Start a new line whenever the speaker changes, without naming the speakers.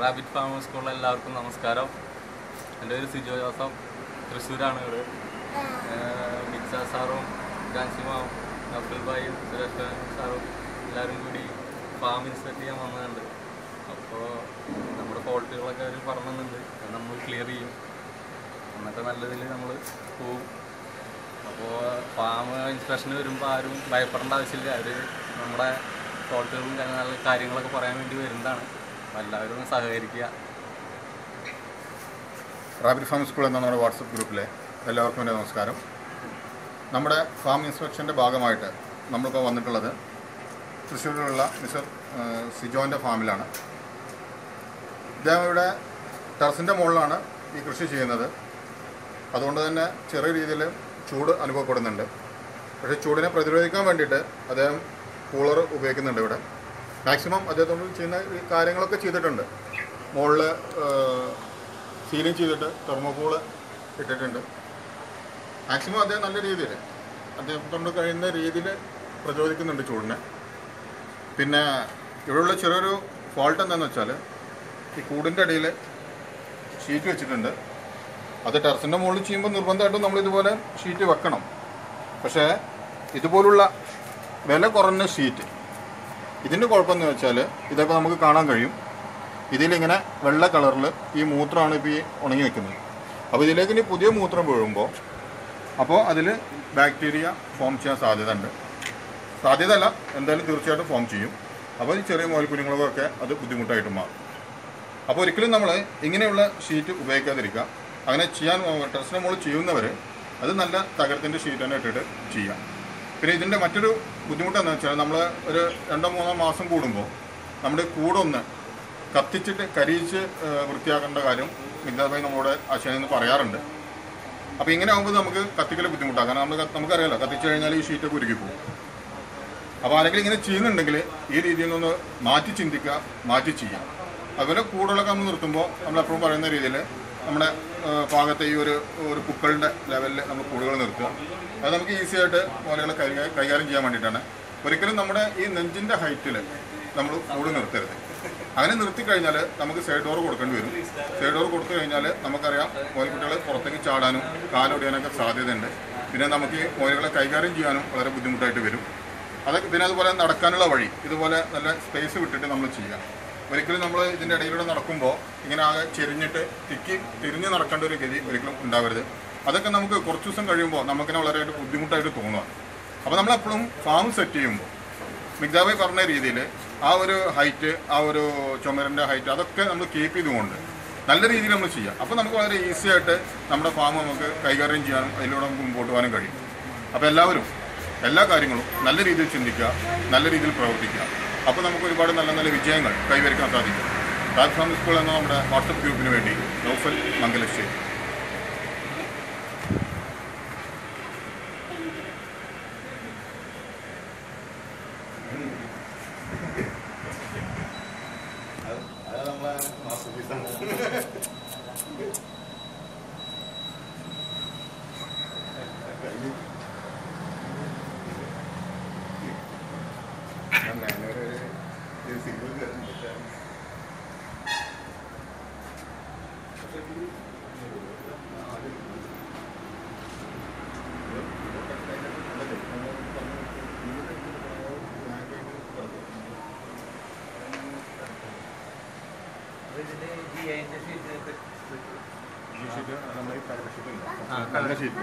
Rabbit farm സ്കൂളിലെ എല്ലാവർക്കും നമസ്കാരം. എന്റെ പേര് സിജോ ജോസഫ്. തൃശ്ശൂരാണ് ഇവിടെ മിക്സ സാറും ജാൻസിമാവും അബ്ദുൽ ഭായും സുരേഷ് സാറും എല്ലാവരും കൂടി ഫാം ഇൻസ്പെക്ട് ചെയ്യാൻ വന്നതുണ്ട് അപ്പോൾ നമ്മുടെ ഫോൾട്ടുകളൊക്കെ അവർ പറഞ്ഞുണ്ട് അത് നമ്മൾ ക്ലിയർ ചെയ്യും. എന്നിട്ട് നല്ലതിൽ നമ്മൾ പോവും. അപ്പോൾ ഫാം ഇൻസ്പെക്ഷന് വരുമ്പോൾ ആരും ഭയപ്പെടേണ്ട ആവശ്യമില്ല. അവർ നമ്മുടെ ഫോൾട്ടുകളും നല്ല കാര്യങ്ങളൊക്കെ പറയാൻ വേണ്ടി വരുന്നതാണ്. എല്ലാവരും സഹകരിക്കുക.
റാബിറ്റ് ഫാം സ്കൂൾ എന്ന നമ്മുടെ വാട്സപ്പ് ഗ്രൂപ്പിലെ എല്ലാവർക്കും എന്റെ നമസ്കാരം. നമ്മുടെ ഫാം ഇൻസ്പെക്ഷന്റെ ഭാഗമായിട്ട് നമ്മളിപ്പോൾ വന്നിട്ടുള്ളത് തൃശ്ശൂരിലുള്ള മിസ്റ്റർ സിജോന്റെ ഫാമിലാണ്. ഇദ്ദേഹം ഇവിടെ ടെറസിന്റെ മുകളിലാണ് ഈ കൃഷി ചെയ്യുന്നത്. അതുകൊണ്ട് തന്നെ ചെറിയ രീതിയിൽ ചൂട് അനുഭവപ്പെടുന്നുണ്ട്. പക്ഷേ ചൂടിനെ പ്രതിരോധിക്കാൻ വേണ്ടിയിട്ട് അദ്ദേഹം കൂളർ ഉപയോഗിക്കുന്നുണ്ട് ഇവിടെ. മാക്സിമം അദ്ദേഹത്തോട് ചെയ്യുന്ന കാര്യങ്ങളൊക്കെ ചെയ്തിട്ടുണ്ട്. മുകളിൽ സീലിംഗ് ചെയ്തിട്ട് തെർമോകോൾ ഇട്ടിട്ടുണ്ട്. മാക്സിമം അദ്ദേഹം നല്ല രീതിയിൽ അദ്ദേഹം കഴിയുന്ന രീതിയിൽ പ്രചോദിക്കുന്നുണ്ട് ചൂടിനെ. പിന്നെ ഇവിടെയുള്ള ചെറിയൊരു ഫോൾട്ട് എന്താണെന്ന് വെച്ചാൽ ഈ കൂടിന്റെ അടിയിൽ ഷീറ്റ് വെച്ചിട്ടുണ്ട്. അത് ടെറസിന്റെ മുകളിൽ ചെയ്യുമ്പോൾ നിർബന്ധമായിട്ടും നമ്മൾ ഇതുപോലെ ഷീറ്റ് വെക്കണം. പക്ഷേ ഇതുപോലുള്ള വില കുറഞ്ഞ ഷീറ്റ് ഇതിന്റെ കുഴപ്പമെന്ന് വെച്ചാൽ ഇതൊക്കെ നമുക്ക് കാണാൻ കഴിയും. ഇതിലിങ്ങനെ വെള്ള കളറിൽ ഈ മൂത്രമാണ് ഇപ്പോൾ ഈ ഉണങ്ങി നിൽക്കുന്നത്. അപ്പോൾ ഇതിലേക്ക് ഇനി പുതിയ മൂത്രം വീഴുമ്പോൾ അപ്പോൾ അതിൽ ബാക്ടീരിയ ഫോം ചെയ്യാൻ സാധ്യത ഉണ്ട് സാധ്യത അല്ല എന്തായാലും തീർച്ചയായിട്ടും ഫോം ചെയ്യും. അപ്പോൾ ഈ ചെറിയ മുതൽക്കുഞ്ഞുങ്ങൾക്കൊക്കെ അത് ബുദ്ധിമുട്ടായിട്ട് മാറും. അപ്പോൾ ഒരിക്കലും നമ്മൾ ഇങ്ങനെയുള്ള ഷീറ്റ് ഉപയോഗിക്കാതിരിക്കുക. അങ്ങനെ ചെയ്യാൻ ടെറസിന് മുകളിൽ ചെയ്യുന്നവർ അത് നല്ല തകരത്തിന്റെ ഷീറ്റ് തന്നെ ഇട്ടിട്ട് ചെയ്യാം. പിന്നെ ഇതിന്റെ മറ്റൊരു ബുദ്ധിമുട്ടെന്ന് വെച്ചാൽ നമ്മൾ ഒരു രണ്ടോ മൂന്നോ മാസം കൂടുമ്പോൾ നമ്മുടെ കൂടൊന്ന് കത്തിച്ചിട്ട് കരിയിച്ച് വൃത്തിയാക്കേണ്ട കാര്യം വിദ്യാഭ്യാസം നമ്മളോട് ആശയം എന്ന് പറയാറുണ്ട്. അപ്പോൾ ഇങ്ങനെ ആകുമ്പോൾ നമുക്ക് കത്തിക്കൽ ബുദ്ധിമുട്ടാണ്. കാരണം നമ്മൾ നമുക്കറിയാലോ കത്തിച്ച് കഴിഞ്ഞാൽ ഈ ഷീറ്റൊക്കെ ഉരുകി പോകും. അപ്പോൾ ആരെങ്കിലും ഇങ്ങനെ ചെയ്യുന്നുണ്ടെങ്കിൽ ഈ രീതിയിൽ നിന്ന് മാറ്റി ചിന്തിക്കുക മാറ്റി ചെയ്യാം. അതുപോലെ കൂടുതലൊക്കെ നമ്മൾ നിർത്തുമ്പോൾ നമ്മൾ എപ്പോഴും പറയുന്ന രീതിയിൽ നമ്മുടെ ഭാഗത്തെ ഈ ഒരു ഒരു കുക്കളുടെ ലെവലിൽ നമ്മൾ കൂടുകൾ നിർത്തുക. അത് നമുക്ക് ഈസി ആയിട്ട് മോലകളെ കൈകാര്യം ചെയ്യാൻ വേണ്ടിയിട്ടാണ്. ഒരിക്കലും നമ്മുടെ ഈ നെഞ്ചിന്റെ ഹൈറ്റിൽ നമ്മൾ കൂട് നിർത്തരുത്. അങ്ങനെ നിർത്തി കഴിഞ്ഞാൽ നമുക്ക് സൈഡ് ഡോർ കൊടുക്കേണ്ടി വരും. സൈഡ് ഡോർ കൊടുത്തു കഴിഞ്ഞാൽ നമുക്കറിയാം മോൽക്കുട്ടികൾ പുറത്തേക്ക് ചാടാനും കാലൊടിയാനൊക്കെ സാധ്യതയുണ്ട്. പിന്നെ നമുക്ക് ഈ മോലുകളെ കൈകാര്യം ചെയ്യാനും വളരെ ബുദ്ധിമുട്ടായിട്ട് വരും. അതൊക്കെ പിന്നെ അതുപോലെ നടക്കാനുള്ള വഴി ഇതുപോലെ നല്ല സ്പേസ് വിട്ടിട്ട് നമ്മൾ ചെയ്യുക ഒരിക്കലും നമ്മൾ ഇതിന്റെ ഇടയിലൂടെ നടക്കുമ്പോൾ ഇങ്ങനെ ആകെ ചെരിഞ്ഞിട്ട് തിക്കി തിരിഞ്ഞ് നടക്കേണ്ട ഒരു ഗതി ഒരിക്കലും ഉണ്ടാവരുത്. അതൊക്കെ നമുക്ക് കുറച്ച് ദിവസം കഴിയുമ്പോൾ നമുക്കിനെ വളരെയായിട്ട് ബുദ്ധിമുട്ടായിട്ട് തോന്നുക. അപ്പോൾ നമ്മളെപ്പോഴും ഫാം സെറ്റ് ചെയ്യുമ്പോൾ മിഗ്ദാബായി പറഞ്ഞ രീതിയിൽ ആ ഒരു ഹൈറ്റ് ആ ഒരു ചുമരിന്റെ ഹൈറ്റ് അതൊക്കെ നമ്മൾ കീപ്പ് ചെയ്തുകൊണ്ട് നല്ല രീതിയിൽ നമ്മൾ ചെയ്യാം. അപ്പോൾ നമുക്ക് വളരെ ഈസി ആയിട്ട് നമ്മുടെ ഫാം നമുക്ക് കൈകാര്യം ചെയ്യാനും അതിലൂടെ നമുക്ക് മുമ്പോട്ട് പോകാനും കഴിയും. അപ്പോൾ എല്ലാവരും എല്ലാ കാര്യങ്ങളും നല്ല രീതിയിൽ ചിന്തിക്കുക നല്ല രീതിയിൽ പ്രവർത്തിക്കുക. അപ്പോൾ നമുക്ക് ഒരുപാട് നല്ല നല്ല വിജയങ്ങൾ കൈവരിക്കാൻ സാധിക്കും. പ്ലാറ്റ്ഫോം സ്കൂൾ എന്ന നമ്മുടെ വാട്സപ്പ് ഗ്രൂപ്പിന് വേണ്ടി നോഫൽ മംഗലശ്ശേരി. നല്ല ഷീറ്റ്?